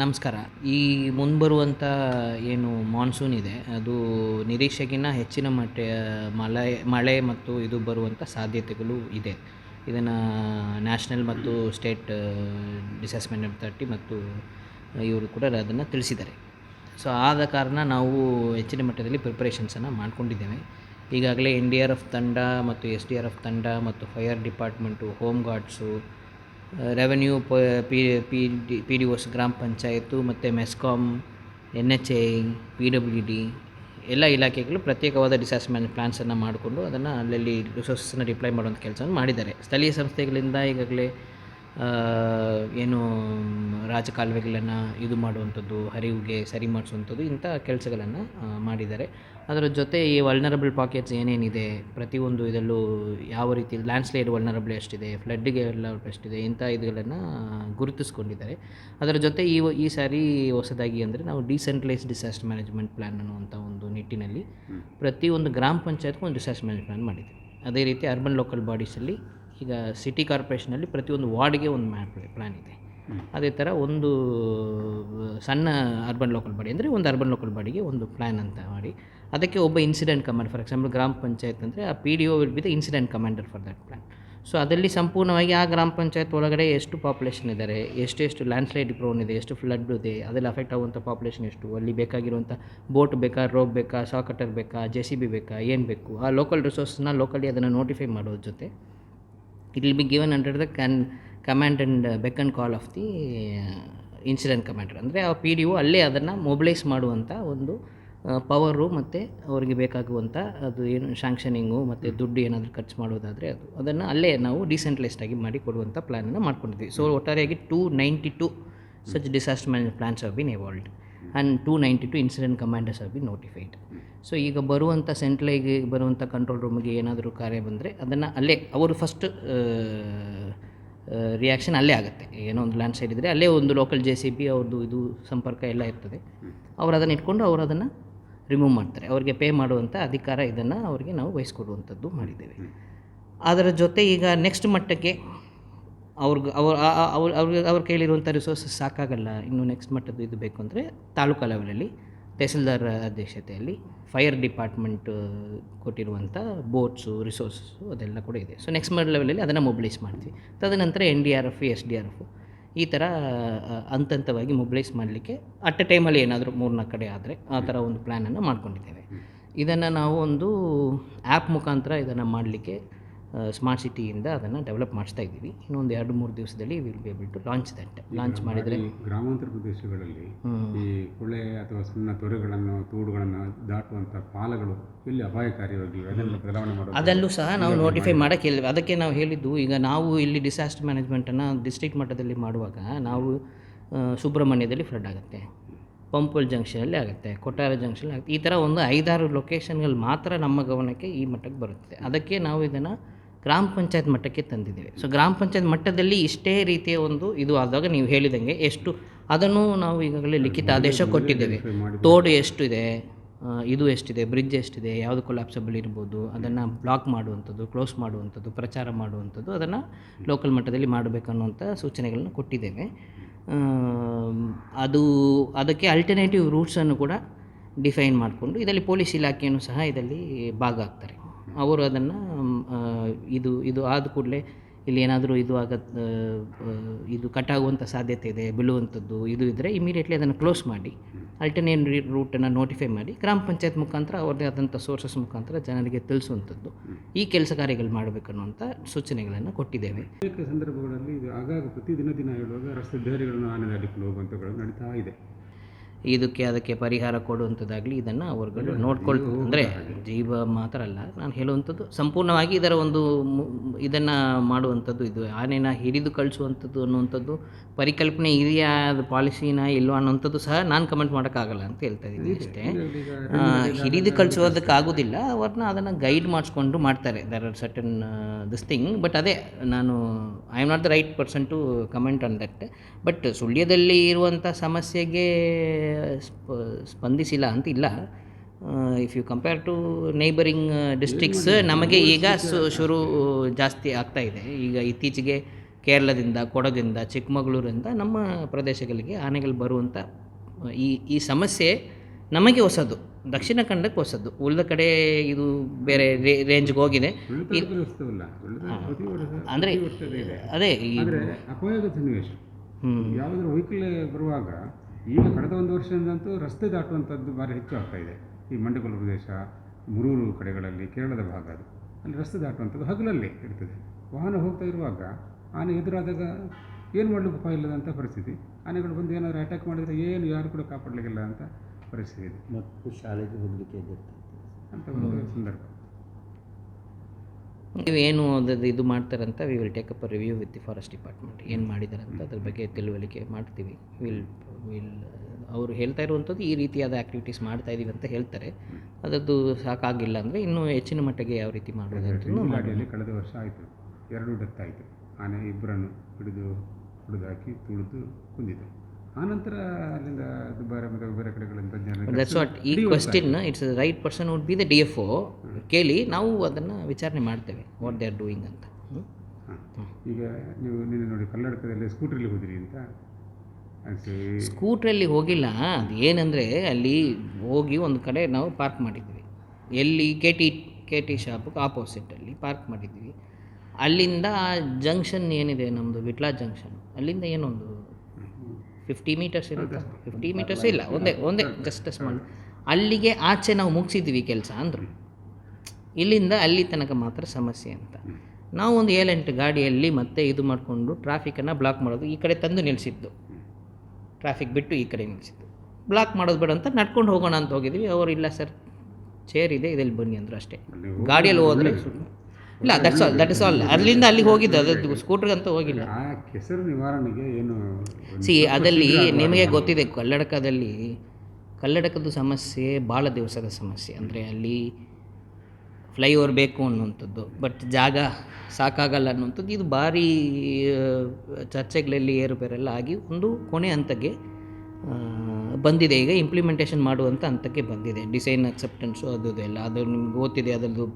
ನಮಸ್ಕಾರ. ಈ ಮುಂಬರುವಂಥ ಏನು ಮಾನ್ಸೂನ್ ಇದೆ, ಅದು ನಿರೀಕ್ಷೆಗಿನ್ನ ಹೆಚ್ಚಿನ ಮಟ್ಟ, ಮಳೆ ಮಳೆ ಮತ್ತು ಇದು ಬರುವಂಥ ಸಾಧ್ಯತೆಗಳು ಇದೆ. ಇದನ್ನು ನ್ಯಾಷನಲ್ ಮತ್ತು ಸ್ಟೇಟ್ ಡಿಸಸ್ಮೆಂಟ್ ಅಥಾರಿಟಿ ಮತ್ತು ಇವರು ಕೂಡ ಅದನ್ನು ತಿಳಿಸಿದ್ದಾರೆ. ಸೊ ಆದ ಕಾರಣ ನಾವು ಹೆಚ್ಚಿನ ಮಟ್ಟದಲ್ಲಿ ಪ್ರಿಪ್ರೇಷನ್ಸನ್ನು ಮಾಡ್ಕೊಂಡಿದ್ದೇವೆ. ಈಗಾಗಲೇ ಎನ್ ಡಿ ಆರ್ ಎಫ್ ತಂಡ ಮತ್ತು ಎಸ್ ಡಿ ಆರ್ ಎಫ್ ತಂಡ ಮತ್ತು fire department home guards revenue ಪ P D P D Os ಗ್ರಾಮ ಪಂಚಾಯತು ಮತ್ತು MESCOM N H A P W D ಎಲ್ಲ ಇಲಾಖೆಗಳು ಪ್ರತ್ಯೇಕವಾದ ಡಿಸಾಸ್ಮೆಂಟ್ ಪ್ಲ್ಯಾನ್ಸನ್ನು ಮಾಡಿಕೊಂಡು ಅದನ್ನು ಅಲ್ಲಲ್ಲಿ ರಿಸೋರ್ಸನ್ನು ಡಿಪ್ಲೈ ಮಾಡುವಂಥ ಕೆಲಸವನ್ನು ಮಾಡಿದ್ದಾರೆ. ಸ್ಥಳೀಯ ಸಂಸ್ಥೆಗಳಿಂದ ಈಗಾಗಲೇ ಏನು ರಾಜಕಾಲುವೆಗಳನ್ನು ಇದು ಮಾಡುವಂಥದ್ದು ಹರಿವಿಗೆ ಸರಿ ಮಾಡಿಸುವಂಥದ್ದು ಇಂಥ ಕೆಲಸಗಳನ್ನು ಮಾಡಿದ್ದಾರೆ. ಅದರ ಜೊತೆ ಈ ವಲ್ನರಬಲ್ ಪಾಕೆಟ್ಸ್ ಏನೇನಿದೆ ಪ್ರತಿಯೊಂದು ಇದರಲ್ಲೂ ಯಾವ ರೀತಿ ಲ್ಯಾಂಡ್ಸ್ಲೈಡ್ ವಲ್ನರಬಲ್ ಎಷ್ಟಿದೆ ಫ್ಲಡ್ಗೆ ಎಷ್ಟಿದೆ ಇಂಥ ಇದುಗಳನ್ನು ಗುರುತಿಸ್ಕೊಂಡಿದ್ದಾರೆ. ಅದರ ಜೊತೆ ಈ ಈ ಸಾರಿ ಹೊಸದಾಗಿ ಅಂದರೆ ನಾವು ಡಿಸೆಂಟ್ರಲೈಸ್ ಡಿಸಾಸ್ಟರ್ ಮ್ಯಾನೇಜ್ಮೆಂಟ್ ಪ್ಲ್ಯಾನ್ ಅನ್ನುವಂಥ ಒಂದು ನಿಟ್ಟಿನಲ್ಲಿ ಪ್ರತಿಯೊಂದು ಗ್ರಾಮ ಪಂಚಾಯತ್ಗೂ ಒಂದು ಡಿಸಾಸ್ಟರ್ ಮ್ಯಾನೇಜ್ಮೆಂಟ್ ಪ್ಲ್ಯಾನ್ ಮಾಡಿದೆ ಅದೇ ರೀತಿ ಅರ್ಬನ್ ಲೋಕಲ್ ಬಾಡೀಸಲ್ಲಿ ಈಗ ಸಿಟಿ ಕಾರ್ಪೊರೇಷನಲ್ಲಿ ಪ್ರತಿಯೊಂದು ವಾರ್ಡ್ಗೆ ಒಂದು ಮ್ಯಾಪ್ ಪ್ಲ್ಯಾನ್ ಇದೆ. ಅದೇ ಥರ ಒಂದು ಸಣ್ಣ ಅರ್ಬನ್ ಲೋಕಲ್ ಬಾಡಿ ಅಂದರೆ ಒಂದು ಅರ್ಬನ್ ಲೋಕಲ್ ಬಾಡಿಗೆ ಒಂದು ಪ್ಲ್ಯಾನ್ ಅಂತ ಮಾಡಿ. ಅದಕ್ಕೆ ಒಬ್ಬ ಇನ್ಸಿಡೆಂಟ್ ಕಮಾಂಡ್ ಫಾರ್ ಎಕ್ಸಾಂಪಲ್ ಗ್ರಾಮ ಪಂಚಾಯತ್ ಅಂದರೆ ಆ P D O will be the incident commander for that plan so ಅದರಲ್ಲಿ ಸಂಪೂರ್ಣವಾಗಿ ಆ ಗ್ರಾಮ ಪಂಚಾಯತ್ ಒಳಗಡೆ ಎಷ್ಟು ಪಾಪ್ಯುಲೇಷನ್ ಇದ್ದಾರೆ ಎಷ್ಟು ಎಷ್ಟು ಲ್ಯಾಂಡ್ಸ್ಲೈಡ್ ಪ್ರೋನ್ ಇದೆ ಎಷ್ಟು ಫ್ಲಡ್ ಇದೆ ಅದೆಲ್ಲ ಅಫೆಕ್ಟ್ ಆಗುವಂಥ ಪಾಪ್ಯುಲೇಷನ್ ಎಷ್ಟು ಅಲ್ಲಿ ಬೇಕಾಗಿರುವಂಥ ಬೋಟ್ ಬೇಕಾ ರೋಗ್ ಬೇಕಾ ಶಾಕಟರ್ ಬೇಕಾ ಜೆ ಸಿ ಬಿ ಬೇಕಾ ಏನು ಬೇಕು ಆ ಲೋಕಲ್ ರಿಸೋರ್ಸ್ನ ಲೋಕಲಿ ಅದನ್ನು ನೋಟಿಫೈ ಮಾಡೋದ್ರ ಜೊತೆ it will be given under the can command and beck and call of the incident commander ಅಂದರೆ ಆ ಪಿ ಡಿ ಒ ಅಲ್ಲೇ ಅದನ್ನು ಮೊಬಿಲೈಸ್ ಮಾಡುವಂಥ ಒಂದು ಪವರು ಮತ್ತು ಅವರಿಗೆ ಬೇಕಾಗುವಂಥ ಅದು ಏನು ಶಾಂಕ್ಷನಿಂಗು ಮತ್ತು ದುಡ್ಡು ಏನಾದರೂ ಖರ್ಚು ಮಾಡೋದಾದರೆ ಅದು. ಅದನ್ನು ಅಲ್ಲೇ ನಾವು ಡಿಸೆಂಟ್ಲೈಸ್ಡ್ ಆಗಿ ಮಾಡಿ ಕೊಡುವಂಥ ಪ್ಲ್ಯಾನನ್ನು ಮಾಡ್ಕೊಂಡಿದ್ವಿ ಸೊ ಒಟ್ಟಾರೆಯಾಗಿ two ninety two such disaster manage plans have been evolved and two ninety two incident commanders have be notified so ಈಗ ಬರುವಂಥ ಸೆಂಟ್ರಲಿಗೆ ಬರುವಂಥ ಕಂಟ್ರೋಲ್ ರೂಮ್ಗೆ ಏನಾದರೂ ಕಾರ್ಯ ಬಂದರೆ ಅದನ್ನು ಅಲ್ಲೇ ಅವರು ಫಸ್ಟ್ ರಿಯಾಕ್ಷನ್ ಅಲ್ಲೇ ಆಗುತ್ತೆ. ಏನೋ ಒಂದು ಲ್ಯಾಂಡ್ ಸೈಡ್ ಇದ್ದರೆ ಅಲ್ಲೇ ಒಂದು ಲೋಕಲ್ ಜೆ ಸಿ ಬಿ ಅವ್ರದ್ದು ಇದು ಸಂಪರ್ಕ ಎಲ್ಲ ಇರ್ತದೆ. ಅವ್ರು ಅದನ್ನು ಇಟ್ಕೊಂಡು ಅವರು ಅದನ್ನು ರಿಮೂವ್ ಮಾಡ್ತಾರೆ. ಅವರಿಗೆ ಪೇ ಮಾಡುವಂಥ ಅಧಿಕಾರ ಇದನ್ನು ಅವರಿಗೆ ನಾವು ವಹಿಸ್ಕೊಡುವಂಥದ್ದು ಮಾಡಿದ್ದೇವೆ. ಅದರ ಜೊತೆ ಈಗ ನೆಕ್ಸ್ಟ್ ಮಟ್ಟಕ್ಕೆ ಅವ್ರಿಗೆ ಅವ್ರು ಅವ್ರು ಅವ್ರಿಗೆ ಅವ್ರು ಕೇಳಿರುವಂಥ ರಿಸೋರ್ಸಸ್ ಸಾಕಾಗಲ್ಲ. ಇನ್ನು ನೆಕ್ಸ್ಟ್ ಮಟ್ಟದ್ದು ಇದು ಬೇಕು ಅಂದರೆ ತಾಲೂಕು ಲೆವೆಲಲ್ಲಿ ತಹಸೀಲ್ದಾರ್ ಅಧ್ಯಕ್ಷತೆಯಲ್ಲಿ ಫೈರ್ ಡಿಪಾರ್ಟ್ಮೆಂಟ್ ಕೊಟ್ಟಿರುವಂಥ ಬೋಟ್ಸು ರಿಸೋರ್ಸಸ್ಸು ಅದೆಲ್ಲ ಕೂಡ ಇದೆ. ಸೊ ನೆಕ್ಸ್ಟ್ ಮಡ್ ಲೆವೆಲಲ್ಲಿ ಅದನ್ನು ಮೊಬಿಲೈಸ್ ಮಾಡ್ತೀವಿ. ತದನಂತರ N D R F S D R F ಈ ಥರ ಹಂತವಾಗಿ ಮೊಬಿಲೈಸ್ ಮಾಡಲಿಕ್ಕೆ ಅಟ್ ಎ ಟೈಮಲ್ಲಿ ಏನಾದರೂ ಮೂರ್ನಾಲ್ಕು ಕಡೆ ಆದರೆ ಆ ಥರ ಒಂದು ಪ್ಲ್ಯಾನನ್ನು ಮಾಡ್ಕೊಂಡಿದ್ದೇವೆ. ಇದನ್ನು ನಾವು ಒಂದು ಆ್ಯಪ್ ಮುಖಾಂತರ ಇದನ್ನು ಮಾಡಲಿಕ್ಕೆ ಸ್ಮಾರ್ಟ್ ಸಿಟಿಯಿಂದ ಅದನ್ನು ಡೆವಲಪ್ ಮಾಡಿಸ್ತಾ ಇದ್ದೀವಿ. ಇನ್ನೊಂದು ಎರಡು ಮೂರು ದಿವಸದಲ್ಲಿ will be able to launch that launch ಮಾಡಿದರೆ ಗ್ರಾಮಾಂತರ ಪ್ರದೇಶಗಳಲ್ಲಿ ಈ ಕೊಳೆ ಅಥವಾ ಸಣ್ಣ ತೊರೆಗಳನ್ನು ತೂಡುಗಳನ್ನು ದಾಟುವಂಥ ಪಾಲಗಳು ಇಲ್ಲಿ ಅಪಾಯಕಾರಿಯಾಗಿ ಅದನ್ನು ಬದಲಾವಣೆ ಮಾಡೋದು? ಅದಲ್ಲೂ ಸಹ ನಾವು ನೋಟಿಫೈ ಮಾಡೋಕ್ಕೆ ಅದಕ್ಕೆ ನಾವು ಹೇಳಿದ್ದು ಈಗ ನಾವು ಇಲ್ಲಿ ಡಿಸಾಸ್ಟರ್ ಮ್ಯಾನೇಜ್ಮೆಂಟನ್ನು ಡಿಸ್ಟ್ರಿಕ್ಟ್ ಮಟ್ಟದಲ್ಲಿ ಮಾಡುವಾಗ ನಾವು ಸುಬ್ರಹ್ಮಣ್ಯದಲ್ಲಿ ಫ್ಲಡ್ ಆಗುತ್ತೆ. ಪಂಪಲ್ ಜಂಕ್ಷನಲ್ಲಿ ಆಗುತ್ತೆ ಕೊಟ್ಟಾರ ಜಂಕ್ಷನ್ ಆಗುತ್ತೆ. ಈ ಥರ ಒಂದು ಐದಾರು ಲೊಕೇಶನ್ಗಳು ಮಾತ್ರ ನಮ್ಮ ಗಮನಕ್ಕೆ ಈ ಮಟ್ಟಕ್ಕೆ ಬರುತ್ತೆ ಅದಕ್ಕೆ ನಾವು ಇದನ್ನು ಗ್ರಾಮ ಪಂಚಾಯತ್ ಮಟ್ಟಕ್ಕೆ ತಂದಿದ್ದೇವೆ. ಸೊ ಗ್ರಾಮ ಪಂಚಾಯತ್ ಮಟ್ಟದಲ್ಲಿ ಇಷ್ಟೇ ರೀತಿಯ ಒಂದು ಇದು ಆದಾಗ ನೀವು ಹೇಳಿದಂಗೆ ಎಷ್ಟು ಅದನ್ನು ನಾವು ಈಗಾಗಲೇ ಲಿಖಿತ ಆದೇಶ ಕೊಟ್ಟಿದ್ದೇವೆ. ತೋಡು ಎಷ್ಟಿದೆ ಇದು ಎಷ್ಟಿದೆ ಬ್ರಿಡ್ಜ್ ಎಷ್ಟಿದೆ ಯಾವುದು ಕೊಲಾಪ್ಸಬಲ್ ಇರ್ಬೋದು ಅದನ್ನು ಬ್ಲಾಕ್ ಮಾಡುವಂಥದ್ದು ಕ್ಲೋಸ್ ಮಾಡುವಂಥದ್ದು ಪ್ರಚಾರ ಮಾಡುವಂಥದ್ದು ಅದನ್ನು ಲೋಕಲ್ ಮಟ್ಟದಲ್ಲಿ ಮಾಡಬೇಕನ್ನುವಂಥ ಸೂಚನೆಗಳನ್ನು ಕೊಟ್ಟಿದ್ದೇವೆ. ಅದು ಅದಕ್ಕೆ ಅಲ್ಟರ್ನೇಟಿವ್ ರೂಟ್ಸನ್ನು ಕೂಡ ಡಿಫೈನ್ ಮಾಡಿಕೊಂಡು ಇದರಲ್ಲಿ ಪೊಲೀಸ್ ಇಲಾಖೆಯನ್ನು ಸಹ ಇದರಲ್ಲಿ ಭಾಗ ಆಗ್ತಾರೆ ಅವರು ಅದನ್ನು ಇದು ಇದು ಆದ ಕೂಡಲೇ ಇಲ್ಲಿ ಏನಾದರೂ ಇದು ಆಗ ಇದು ಕಟ್ಟಾಗುವಂಥ ಸಾಧ್ಯತೆ ಇದೆ ಬೀಳುವಂಥದ್ದು ಇದು ಇದ್ದರೆ ಇಮಿಡಿಯೇಟ್ಲಿ ಅದನ್ನು ಕ್ಲೋಸ್ ಮಾಡಿ ಅಲ್ಟರ್ನೇಟ್ ರೂಟನ್ನು ನೋಟಿಫೈ ಮಾಡಿ, ಗ್ರಾಮ ಪಂಚಾಯತ್ ಮುಖಾಂತರ ಅವ್ರದ್ದೇ ಆದಂಥ ಸೋರ್ಸಸ್ ಮುಖಾಂತರ ಜನರಿಗೆ ತಿಳಿಸುವಂಥದ್ದು ಈ ಕೆಲಸ ಕಾರ್ಯಗಳು ಮಾಡಬೇಕನ್ನುವಂಥ ಸೂಚನೆಗಳನ್ನು ಕೊಟ್ಟಿದ್ದೇವೆ. ಅನೇಕ ಸಂದರ್ಭಗಳಲ್ಲಿ ಆಗಾಗ ಪ್ರತಿದಿನ ದಿನ ಹೇಳುವಾಗ ರಸ್ತೆ ದಾರಿಗಳನ್ನು ಆನೆ ದಾಟಿಕೊಂಡು ಹೋಗುವಂಥಗಳು ನಡೀತಾ ಇದೆ. ಇದಕ್ಕೆ ಅದಕ್ಕೆ ಪರಿಹಾರ ಕೊಡುವಂಥದ್ದಾಗಲಿ ಇದನ್ನು ಅವರುಗಳು ನೋಡ್ಕೊಳ್ ಅಂದರೆ ಜೀವ ಮಾತ್ರ ಅಲ್ಲ ನಾನು ಹೇಳುವಂಥದ್ದು ಸಂಪೂರ್ಣವಾಗಿ ಇದರ ಒಂದು ಇದನ್ನು ಮಾಡುವಂಥದ್ದು ಇದು. ಆನೆನ ಹಿಡಿದು ಕಳಿಸುವಂಥದ್ದು ಅನ್ನುವಂಥದ್ದು ಪರಿಕಲ್ಪನೆ ಇದೆಯಾ ಅದು ಪಾಲಿಸಿನ ಇಲ್ವಾ ಅನ್ನೋಂಥದ್ದು ಸಹ ನಾನು ಕಮೆಂಟ್ ಮಾಡೋಕ್ಕಾಗಲ್ಲ ಅಂತ ಹೇಳ್ತಾ ಇದ್ದೀನಿ ಅಷ್ಟೇ ಹಿಡಿದು ಕಳಿಸೋದಕ್ಕಾಗೋದಿಲ್ಲ ಅವ್ರನ್ನ ಅದನ್ನು ಗೈಡ್ ಮಾಡಿಸ್ಕೊಂಡು ಮಾಡ್ತಾರೆ. There are certain this thing but ಅದೇ ನಾನು I am not the right person to comment on that but ಸುಳ್ಯದಲ್ಲಿ ಇರುವಂಥ ಸಮಸ್ಯೆಗೆ ಸ್ಪ ಸ್ಪಂದಿಸಿಲ್ಲ ಅಂತ ಇಲ್ಲ if you compare to neighbouring districts ನಮಗೆ ಈಗ ಸು ಶುರು ಜಾಸ್ತಿ ಆಗ್ತಾ ಇದೆ. ಈಗ ಇತ್ತೀಚೆಗೆ ಕೇರಳದಿಂದ ಕೊಡಗಿಂದ ಚಿಕ್ಕಮಗಳೂರಿಂದ ನಮ್ಮ ಪ್ರದೇಶಗಳಿಗೆ ಆನೆಗಳು ಬರುವಂಥ ಈ ಈ ಸಮಸ್ಯೆ ನಮಗೆ ಹೊಸದು. ದಕ್ಷಿಣ ಕನ್ನಡಕ್ಕೆ ಹೊಸದು. ಉಳಿದ ಕಡೆ ಇದು ಬೇರೆ ರೇಂಜ್ಗೆ ಹೋಗಿದೆ. ಅಂದರೆ ಅದೇ ಹ್ಞೂ ಯಾವುದಾದ್ರು ವೆಹಿಕಲ್ ಬರುವಾಗ ಈಗ ಕಳೆದ ಒಂದು ವರ್ಷದಿಂದಂತೂ ರಸ್ತೆ ದಾಟುವಂಥದ್ದು ಭಾರಿ ಹೆಚ್ಚು ಆಗ್ತಾ ಇದೆ. ಈ ಮಂಡಕಲ್ ಪ್ರದೇಶ ಮುರೂರು ಕಡೆಗಳಲ್ಲಿ ಕೇರಳದ ಭಾಗ ಅದು. ಅಲ್ಲಿ ರಸ್ತೆ ದಾಟುವಂಥದ್ದು ಹಗಲಲ್ಲಿ ಇರ್ತದೆ. ವಾಹನ ಹೋಗ್ತಾ ಇರುವಾಗ ಆನೆ ಎದುರಾದಾಗ ಏನು ಮಾಡಲಿಕ್ಕೆ ಉಪಾಯ ಇಲ್ಲದಂಥ ಪರಿಸ್ಥಿತಿ. ಆನೆಗಳು ಬಂದು ಏನಾದರೂ ಅಟ್ಯಾಕ್ ಮಾಡಿದರೆ ಏನು ಯಾರು ಕೂಡ ಕಾಪಾಡಲಿಕ್ಕಿಲ್ಲ ಅಂತ ಪರಿಸ್ಥಿತಿ ಇದೆ. ಮತ್ತು ಶಾಲೆಗೆ ಹೋಗಲಿಕ್ಕೆ ಅಂತ ಒಂದು ಸಂದರ್ಭ. ನೀವೇನು ಅದು ಇದು ಮಾಡ್ತಾರಂತ we will take up a review with the forest department ಏನು ಮಾಡಿದಾರಂತ ಅದ್ರ ಬಗ್ಗೆ ತಿಳುವಳಿಕೆ ಮಾಡ್ತೀವಿ. ವಿಲ್ ವಿಲ್ ಅವರು ಹೇಳ್ತಾ ಇರುವಂಥದ್ದು ಈ ರೀತಿಯಾದ ಆ್ಯಕ್ಟಿವಿಟೀಸ್ ಮಾಡ್ತಾ ಇದ್ದೀವಿ ಅಂತ ಹೇಳ್ತಾರೆ. ಅದರದ್ದು ಸಾಕಾಗಿಲ್ಲ ಅಂದರೆ ಇನ್ನೂ ಹೆಚ್ಚಿನ ಮಟ್ಟಿಗೆ ಯಾವ ರೀತಿ ಮಾಡೋದು ಮಾಡಿ ಕಳೆದ ವರ್ಷ ಆಯಿತು. ಎರಡು ಡೆತ್ ಆಯಿತು. ಆನೆ ಇಬ್ಬರನ್ನು ಹಿಡಿದು ಹಿಡಿದಾಕಿ ತುಳಿದು ಕುಂದಿತು. ಆನಂತರ ಅಲ್ಲಿಂದ ದುಬಾರೆ ಮತ್ತು ಬೇರೆ ಕಡೆಗಳಿಂದ ದಟ್ಸ್ ವಾಟ್ ಈ question it's right person would be the D F O ಕೇಳಿ ನಾವು ಅದನ್ನು ವಿಚಾರಣೆ ಮಾಡ್ತೇವೆ ವಾಟ್ ದೇ ಆರ್ ಡೂಯಿಂಗ್ ಅಂತ. ಈಗ ನೀವು ನಿನ್ನೆ ನೋಡಿ ಕಲ್ಲಡಕದಲ್ಲಿ ಸ್ಕೂಟ್ರಲ್ಲಿ ಹೋದಿರಿ ಅಂತ ಸ್ಕೂಟ್ರಲ್ಲಿ ಹೋಗಿಲ್ಲ ಅದು ಏನಂದರೆ ಅಲ್ಲಿ ಹೋಗಿ ಒಂದು ಕಡೆ ನಾವು ಪಾರ್ಕ್ ಮಾಡಿದ್ವಿ. ಎಲ್ಲಿ ಕೆ ಟಿ ಕೆ ಟಿ ಶಾಪ್ಗೆ ಆಪೋಸಿಟಲ್ಲಿ ಪಾರ್ಕ್ ಮಾಡಿದ್ವಿ. ಅಲ್ಲಿಂದ ಆ ಜಂಕ್ಷನ್ ಏನಿದೆ ನಮ್ಮದು ವಿಟ್ಲಾ ಜಂಕ್ಷನ್ ಅಲ್ಲಿಂದ ಏನೊಂದು ಫಿಫ್ಟಿ ಮೀಟರ್ಸ್ ಇರುತ್ತೆ? ಫಿಫ್ಟಿ ಮೀಟರ್ಸ್ ಇಲ್ಲ ಒಂದೇ ಒಂದೇ ಜಸ್ಟ್ ಸ್ಮಾಲ್ ಅಲ್ಲಿಗೆ ಆಚೆ ನಾವು ಮುಗಿಸಿದ್ವಿ ಕೆಲಸ ಅಂದರು. ಇಲ್ಲಿಂದ ಅಲ್ಲಿ ತನಕ ಮಾತ್ರ ಸಮಸ್ಯೆ ಅಂತ. ನಾವು ಒಂದು ಏಳೆಂಟು ಗಾಡಿಯಲ್ಲಿ ಮತ್ತೆ ಇದು ಮಾಡಿಕೊಂಡು ಟ್ರಾಫಿಕನ್ನು ಬ್ಲಾಕ್ ಮಾಡೋದು ಈ ಕಡೆ ತಂದು ನಿಲ್ಲಿಸಿದ್ದು ಟ್ರಾಫಿಕ್ ಬಿಟ್ಟು ಈ ಕಡೆ ನಿಲ್ಲಿಸಿದ್ದು ಬ್ಲಾಕ್ ಮಾಡೋದು ಬೇಡ ಅಂತ ನಡ್ಕೊಂಡು ಹೋಗೋಣ ಅಂತ ಹೋಗಿದ್ವಿ ಅವರು ಇಲ್ಲ ಸರ್ ಚೇರ್ ಇದೆ ಇದರಲ್ಲಿ ಬನ್ನಿ ಅಂದರು ಅಷ್ಟೇ. ಗಾಡಿಯಲ್ಲಿ ಹೋದರೆ ಇಲ್ಲ that's all that is all ಅಲ್ಲಿಂದ ಅಲ್ಲಿಗೆ ಹೋಗಿದ್ದು ಅದು ಸ್ಕೂಟ್ರಿಗೆ ಅಂತ ಹೋಗಿಲ್ಲ. ಕೆಸರು ನಿವಾರಣೆಗೆ ಏನು ಸಿ ಅದಲ್ಲಿ ನಿಮಗೆ ಗೊತ್ತಿದೆ ಕಲ್ಲಡಕದಲ್ಲಿ ಕಲ್ಲಡಕದ ಸಮಸ್ಯೆ ಭಾಳ ದಿವಸದ ಸಮಸ್ಯೆ. ಅಂದರೆ ಅಲ್ಲಿ ಫ್ಲೈಓವರ್ ಬೇಕು ಅನ್ನುವಂಥದ್ದು ಬಟ್ ಜಾಗ ಸಾಕಾಗಲ್ಲ ಅನ್ನುವಂಥದ್ದು ಇದು ಭಾರಿ ಚರ್ಚೆಗಳಲ್ಲಿ ಏರುಪೇರೆಲ್ಲ ಆಗಿ ಒಂದು ಕೊನೆ ಹಂತಕ್ಕೆ ಬಂದಿದೆ. ಈಗ ಇಂಪ್ಲಿಮೆಂಟೇಷನ್ ಮಾಡುವಂಥ ಹಂತಕ್ಕೆ ಬಂದಿದೆ. ಡಿಸೈನ್ ಅಕ್ಸೆಪ್ಟೆನ್ಸು ಅದು ಎಲ್ಲ. ಅದು ನಿಮ್ಗೆ ಗೊತ್ತಿದೆ ಅದರದ್ದು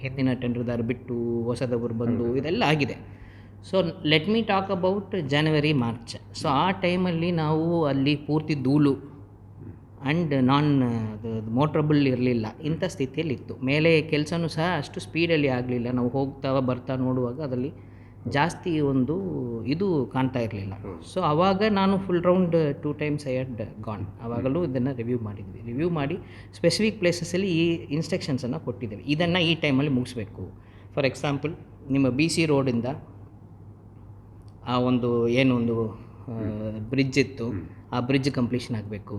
ಹಿಂದಿನ ಟೆಂಡರ್ದಾರ ಬಿಟ್ಟು ಹೊಸದವರು ಬಂದು ಇದೆಲ್ಲ ಆಗಿದೆ. So let me talk about January March so ಆ ಟೈಮಲ್ಲಿ ನಾವು ಅಲ್ಲಿ ಪೂರ್ತಿ ಧೂಳು ಆ್ಯಂಡ್ ನಾನ್ ಮೋಟ್ರಬಲ್ ಇರಲಿಲ್ಲ. ಇಂಥ ಸ್ಥಿತಿಯಲ್ಲಿ ಇತ್ತು ಮೇಲೆ ಕೆಲಸನೂ ಸಹ ಅಷ್ಟು ಸ್ಪೀಡಲ್ಲಿ ಆಗಲಿಲ್ಲ. ನಾವು ಹೋಗ್ತಾ ಬರ್ತಾ ನೋಡುವಾಗ ಅದರಲ್ಲಿ ಜಾಸ್ತಿ ಒಂದು ಇದು ಕಾಣ್ತಾ ಇರಲಿಲ್ಲ. ಸೊ ಆವಾಗ ನಾನು full round two times I had gone ಆವಾಗಲೂ ಇದನ್ನು ರಿವ್ಯೂ ಮಾಡಿದ್ವಿ. ರಿವ್ಯೂ ಮಾಡಿ ಸ್ಪೆಸಿಫಿಕ್ ಪ್ಲೇಸಸಲ್ಲಿ ಈ ಇನ್ಸ್ಟ್ರಕ್ಷನ್ಸನ್ನು ಕೊಟ್ಟಿದ್ದೇವೆ. ಇದನ್ನು ಈ ಟೈಮಲ್ಲಿ ಮುಗಿಸ್ಬೇಕು. ಫಾರ್ ಎಕ್ಸಾಂಪಲ್ ನಿಮ್ಮ ಬಿ ಸಿ ರೋಡಿಂದ ಆ ಒಂದು ಏನು ಒಂದು ಬ್ರಿಡ್ಜ್ ಇತ್ತು. ಆ ಬ್ರಿಡ್ಜ್ ಕಂಪ್ಲೀಷನ್ ಆಗಬೇಕು.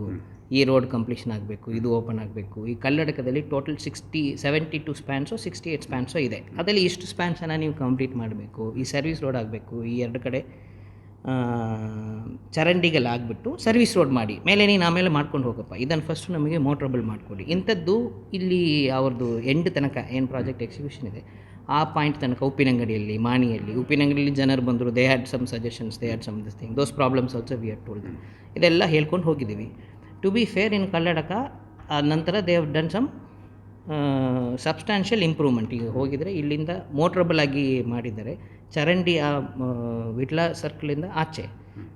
ಈ ರೋಡ್ ಕಂಪ್ಲೀಷನ್ ಆಗಬೇಕು, ಇದು ಓಪನ್ ಆಗಬೇಕು. ಈ ಕಲ್ಲಡಕದಲ್ಲಿ total sixty seventy two spans sixty eight spans ಇದೆ. ಅದರಲ್ಲಿ ಇಷ್ಟು ಸ್ಪ್ಯಾನ್ಸನ್ನು ನೀವು ಕಂಪ್ಲೀಟ್ ಮಾಡಬೇಕು. ಈ ಸರ್ವಿಸ್ ರೋಡ್ ಆಗಬೇಕು. ಈ ಎರಡು ಕಡೆ ಚರಂಡಿಗೆಲ್ಲ ಆಗಿಬಿಟ್ಟು ಸರ್ವಿಸ್ ರೋಡ್ ಮಾಡಿ. ಮೇಲೆ ನೀನು ಆಮೇಲೆ ಮಾಡ್ಕೊಂಡು ಹೋಗಪ್ಪ. ಇದನ್ನು ಫಸ್ಟು ನಮಗೆ ಮೋಟ್ರಬಲ್ ಮಾಡಿಕೊಡಿ. ಇಂಥದ್ದು ಇಲ್ಲಿ ಅವ್ರದ್ದು ಎಂಡ್ ತನಕ ಏನು ಪ್ರಾಜೆಕ್ಟ್ ಎಕ್ಸಿಕ್ಯೂಷನ್ ಇದೆ? ಆ ಪಾಯಿಂಟ್ ತನಕ ಉಪ್ಪಿನಂಗಡಿಯಲ್ಲಿ, ಮಾಣಿಯಲ್ಲಿ, ಉಪ್ಪಿನಂಗಡಿಯಲ್ಲಿ ಜನರು ಬಂದರು they had some suggestions they had some this thing those problems also we had told ಇದೆಲ್ಲ ಹೇಳ್ಕೊಂಡು ಹೋಗಿದ್ದೀವಿ. To be fair in Kalladka ಆ ನಂತರ they have done some substantial improvement ಈಗ ಹೋಗಿದರೆ ಇಲ್ಲಿಂದ ಮೋಟ್ರಬಲ್ ಆಗಿ ಮಾಡಿದ್ದಾರೆ. ಚರಂಡಿ ಆ ವಿಟ್ಲ ಸರ್ಕಲಿಂದ ಆಚೆ.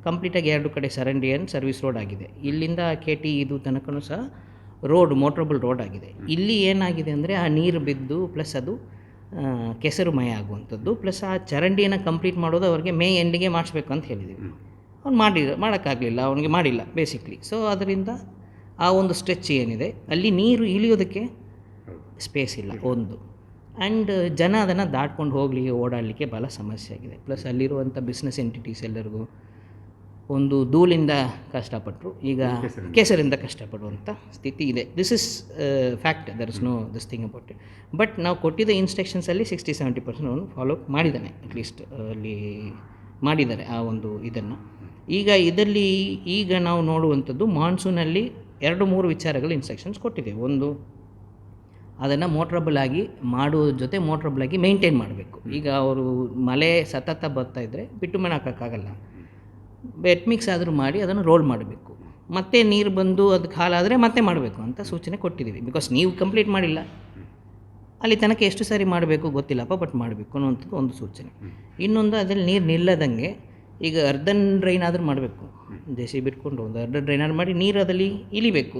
ಕಂಪ್ಲೀಟಾಗಿ ಎರಡು ಕಡೆ ಚರಂಡಿ ಆ್ಯಂಡ್ ಸರ್ವಿಸ್ ರೋಡ್ ಆಗಿದೆ. ಇಲ್ಲಿಂದ ಕೆ ಟಿ ಇದು ತನಕನೂ ಸಹ ರೋಡ್ ಮೋಟ್ರಬಲ್ ರೋಡ್ ಆಗಿದೆ. ಇಲ್ಲಿ ಏನಾಗಿದೆ ಅಂದರೆ ಆ ನೀರು ಬಿದ್ದು ಪ್ಲಸ್ ಅದು ಕೆಸರುಮಯ ಆಗುವಂಥದ್ದು. ಪ್ಲಸ್ ಆ ಚರಂಡಿಯನ್ನು ಕಂಪ್ಲೀಟ್ ಮಾಡೋದು ಅವ್ರಿಗೆ ಮೇ ಎಂಡಿಗೆ ಮಾಡಿಸ್ಬೇಕು ಅಂತ ಹೇಳಿದ್ದೀವಿ ಅವ್ನು ಮಾಡಿ ಮಾಡೋಕ್ಕಾಗಲಿಲ್ಲ ಅವನಿಗೆ ಮಾಡಿಲ್ಲ ಬೇಸಿಕ್ಲಿ ಸೊ ಅದರಿಂದ ಆ ಒಂದು ಸ್ಟ್ರೆಚ್ ಏನಿದೆ ಅಲ್ಲಿ ನೀರು ಇಳಿಯೋದಕ್ಕೆ ಸ್ಪೇಸ್ ಇಲ್ಲ ಒಂದು. ಆ್ಯಂಡ್ ಜನ ಅದನ್ನು ದಾಟ್ಕೊಂಡು ಹೋಗಲಿಕ್ಕೆ ಓಡಾಡಲಿಕ್ಕೆ ಭಾಳ ಸಮಸ್ಯೆ ಆಗಿದೆ. ಪ್ಲಸ್ ಅಲ್ಲಿರುವಂಥ ಬಿಸ್ನೆಸ್ ಎಂಟಿಟೀಸ್ ಎಲ್ಲರಿಗೂ ಒಂದು ಧೂಳಿಂದ ಕಷ್ಟಪಟ್ಟರು ಈಗ ಕೆಸರಿಂದ. ಕಷ್ಟಪಡುವಂಥ ಸ್ಥಿತಿ ಇದೆ. This is fact there is no this thing about it but ನಾವು ಕೊಟ್ಟಿದ್ದ ಇನ್ಸ್ಟ್ರಕ್ಷನ್ಸಲ್ಲಿ ಸಿಕ್ಸ್ಟಿ ಸೆವೆಂಟಿ ಪರ್ಸೆಂಟ್ ಅವನು ಫಾಲೋ ಮಾಡಿದ್ದಾನೆ ಅಟ್ಲೀಸ್ಟ್ ಅಲ್ಲಿ ಮಾಡಿದ್ದಾರೆ ಆ ಒಂದು ಇದನ್ನು. ಈಗ ಇದರಲ್ಲಿ ಈಗ ನಾವು ನೋಡುವಂಥದ್ದು ಮಾನ್ಸೂನಲ್ಲಿ ಎರಡು ಮೂರು ವಿಚಾರಗಳು ಇನ್ಸ್ಟ್ರಕ್ಷನ್ಸ್ ಕೊಟ್ಟಿದೆ ಒಂದು ಅದನ್ನು ಮೋಟ್ರಬಲ್ ಆಗಿ ಮಾಡುವ ಜೊತೆ ಮೋಟ್ರಬಲ್ ಆಗಿ ಮೇಂಟೈನ್ ಮಾಡಬೇಕು. ಈಗ ಅವರು ಮಳೆ ಸತತ ಬರ್ತಾ ಇದ್ದರೆ ಬಿಟ್ಟು ಮನೆ ಹಾಕೋಕ್ಕಾಗಲ್ಲ ಬೆಟ್ ಮಿಕ್ಸ್ ಆದರೂ ಮಾಡಿ ಅದನ್ನು ರೋಲ್ ಮಾಡಬೇಕು. ಮತ್ತೆ ನೀರು ಬಂದು ಅದಕ್ಕೆ ಹಾಲಾದರೆ ಮತ್ತೆ ಮಾಡಬೇಕು ಅಂತ ಸೂಚನೆ ಕೊಟ್ಟಿದ್ದೀವಿ. ಬಿಕಾಸ್ ನೀವು ಕಂಪ್ಲೀಟ್ ಮಾಡಿಲ್ಲ. ಅಲ್ಲಿ ತನಕ ಎಷ್ಟು ಸಾರಿ ಮಾಡಬೇಕು ಗೊತ್ತಿಲ್ಲಪ್ಪ ಬಟ್ ಮಾಡಬೇಕು ಅನ್ನುವಂಥದ್ದು ಒಂದು ಸೂಚನೆ. ಇನ್ನೊಂದು ಅದರಲ್ಲಿ ನೀರು ನಿಲ್ಲದಂಗೆ ಈಗ ಅರ್ಧನ್ ಡ್ರೈನ್ ಆದರೂ ಮಾಡಬೇಕು. ಜೆ ಸಿ ಬಿಟ್ಕೊಂಡು ಒಂದು ಅರ್ಧ ಡ್ರೈನರ್ ಮಾಡಿ ನೀರು ಅದರಲ್ಲಿ ಇಳಿಬೇಕು.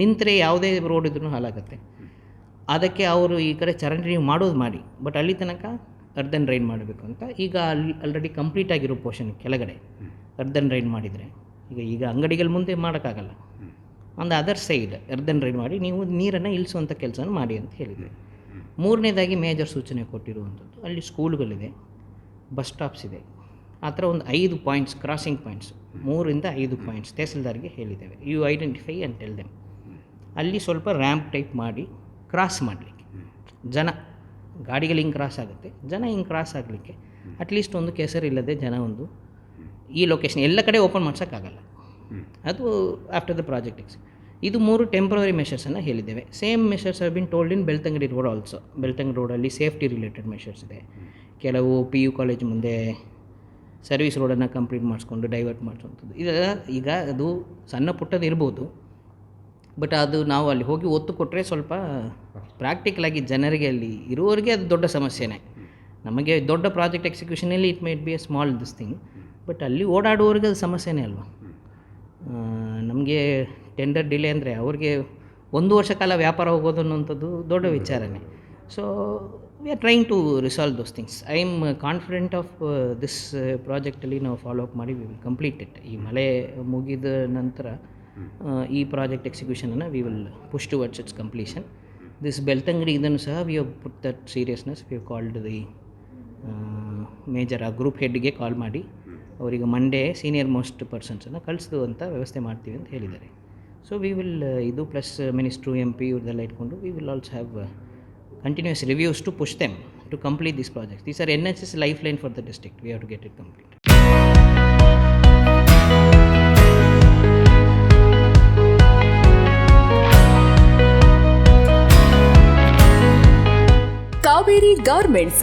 ನಿಂತರೆ ಯಾವುದೇ ರೋಡ್ ಇದ್ರೂ ಹಾಳಾಗುತ್ತೆ. ಅದಕ್ಕೆ ಅವರು ಈ ಕಡೆ ಚರಂಡಿ ನೀವು ಮಾಡೋದು ಮಾಡಿ. ಬಟ್ ಅಲ್ಲಿ ತನಕ ಅರ್ಧನ್ ಡ್ರೈನ್ ಮಾಡಬೇಕು ಅಂತ. ಈಗ ಅಲ್ಲಿ ಆಲ್ರೆಡಿ ಕಂಪ್ಲೀಟ್ ಆಗಿರೋ ಪೋರ್ಷನ್ ಕೆಳಗಡೆ ಅರ್ಧನ್ ಡ್ರೈನ್ ಮಾಡಿದರೆ. ಈಗ ಈಗ ಅಂಗಡಿಗಳ ಮುಂದೆ ಮಾಡೋಕ್ಕಾಗಲ್ಲ. ಒಂದು ಅದರ್ ಸೈಡ್ ಅರ್ಧನ್ ಡ್ರೈನ್ ಮಾಡಿ ನೀವು ನೀರನ್ನು ಇಳಿಸುವಂಥ ಕೆಲಸನ ಮಾಡಿ ಅಂತ ಹೇಳಿದ್ವಿ ಮೂರನೇದಾಗಿ ಮೇಜರ್ ಸೂಚನೆ ಕೊಟ್ಟಿರುವಂಥದ್ದು. ಅಲ್ಲಿ ಸ್ಕೂಲ್ಗಳಿದೆ ಬಸ್ ಸ್ಟಾಪ್ಸ್ ಇದೆ. ಆ ಥರ ಒಂದು ಐದು ಪಾಯಿಂಟ್ಸ್ ಕ್ರಾಸಿಂಗ್ ಪಾಯಿಂಟ್ಸ್ ಮೂರಿಂದ ಐದು ಪಾಯಿಂಟ್ಸ್ ತಹಸೀಲ್ದಾರ್ಗೆ ಹೇಳಿದ್ದೇವೆ. ಯು ಐಡೆಂಟಿಫೈ ಅಂತ ದೆಮ್ ಅಲ್ಲಿ ಸ್ವಲ್ಪ ರ್ಯಾಂಪ್ ಟೈಪ್ ಮಾಡಿ ಕ್ರಾಸ್ ಮಾಡಲಿಕ್ಕೆ. ಜನ, ಗಾಡಿಗಳು ಹಿಂಗೆ ಕ್ರಾಸ್ ಆಗುತ್ತೆ. ಜನ ಹಿಂಗೆ ಕ್ರಾಸ್ ಆಗಲಿಕ್ಕೆ ಅಟ್ಲೀಸ್ಟ್ ಒಂದು ಕೆಸರಿಲ್ಲದೆ ಜನ ಒಂದು ಈ ಲೊಕೇಶನ್ ಎಲ್ಲ ಕಡೆ ಓಪನ್ ಮಾಡ್ಸೋಕ್ಕಾಗಲ್ಲ ಅದು ಆಫ್ಟರ್ ದ ಪ್ರಾಜೆಕ್ಟ್ ಎಕ್ಸ್ ಇದು ಮೂರು ಟೆಂಪ್ರವರಿ ಮೆಷರ್ಸನ್ನು ಹೇಳಿದ್ದೇವೆ. Same measures have been told in Belthangady road also Belthangady ರೋಡಲ್ಲಿ ಸೇಫ್ಟಿ ರಿಲೇಟೆಡ್ ಮೆಷರ್ಸ್ ಇದೆ. ಕೆಲವು ಪಿ ಯು ಕಾಲೇಜ್ ಮುಂದೆ ಸರ್ವಿಸ್ ರೋಡನ್ನು ಕಂಪ್ಲೀಟ್ ಮಾಡಿಸ್ಕೊಂಡು ಡೈವರ್ಟ್ ಮಾಡಿಸುವಂಥದ್ದು. ಇದೆಲ್ಲ ಈಗ ಅದು ಸಣ್ಣ ಪುಟ್ಟದ್ದು ಇರ್ಬೋದು, ಬಟ್ ಅದು ನಾವು ಅಲ್ಲಿ ಹೋಗಿ ಒತ್ತು ಕೊಟ್ಟರೆ ಸ್ವಲ್ಪ ಪ್ರಾಕ್ಟಿಕಲಾಗಿ ಜನರಿಗೆ ಅಲ್ಲಿ ಇರುವವರಿಗೆ ಅದು ದೊಡ್ಡ ಸಮಸ್ಯೆನೇ. ನಮಗೆ ದೊಡ್ಡ project ಎಕ್ಸಿಕ್ಯೂಷನಲ್ಲಿ it might be a small this thing but ಅಲ್ಲಿ ಓಡಾಡುವವರಿಗೆ ಅದು ಸಮಸ್ಯೆನೇ ಅಲ್ವಾ? ನಮಗೆ ಟೆಂಡರ್ ಡಿಲೇ ಅಂದರೆ ಅವ್ರಿಗೆ ಒಂದು ವರ್ಷ ಕಾಲ ವ್ಯಾಪಾರ ಹೋಗೋದು ಅನ್ನೋಂಥದ್ದು ದೊಡ್ಡ ವಿಚಾರನೇ. So we are trying to resolve those things I am confident of this ಪ್ರಾಜೆಕ್ಟಲ್ಲಿ ನಾವು ಫಾಲೋ ಅಪ್ ಮಾಡಿ ವಿ ವಿಲ್ ಕಂಪ್ಲೀಟ್ ಇಟ್ ಈ ಮಳೆ ಮುಗಿದ ನಂತರ ಈ project ಎಕ್ಸಿಕ್ಯೂಷನನ್ನು we will push towards its completion this Belthangady ಇದನ್ನು ಸಹ we have put that seriousness we called the major ಆ ಗ್ರೂಪ್ ಹೆಡ್ಗೆ ಕಾಲ್ ಮಾಡಿ ಅವರಿಗೆ ಮಂಡೇ ಸೀನಿಯರ್ ಮೋಸ್ಟ್ ಪರ್ಸನ್ಸನ್ನು ಕಳಿಸ್ದು ಅಂತ ವ್ಯವಸ್ಥೆ ಮಾಡ್ತೀವಿ ಅಂತ ಹೇಳಿದ್ದಾರೆ. ಸೊ ವಿ ವಿಲ್ ಇದು ಪ್ಲಸ್ ಮಿನಿಸ್ಟ್ರು ಎಂ ಪಿ ಇವ್ರದ್ದೆಲ್ಲ ಇಟ್ಕೊಂಡು we will also have continuous reviews to push them to complete these projects. These are NHS lifeline for the district. We have to get it complete. Kaveri Garments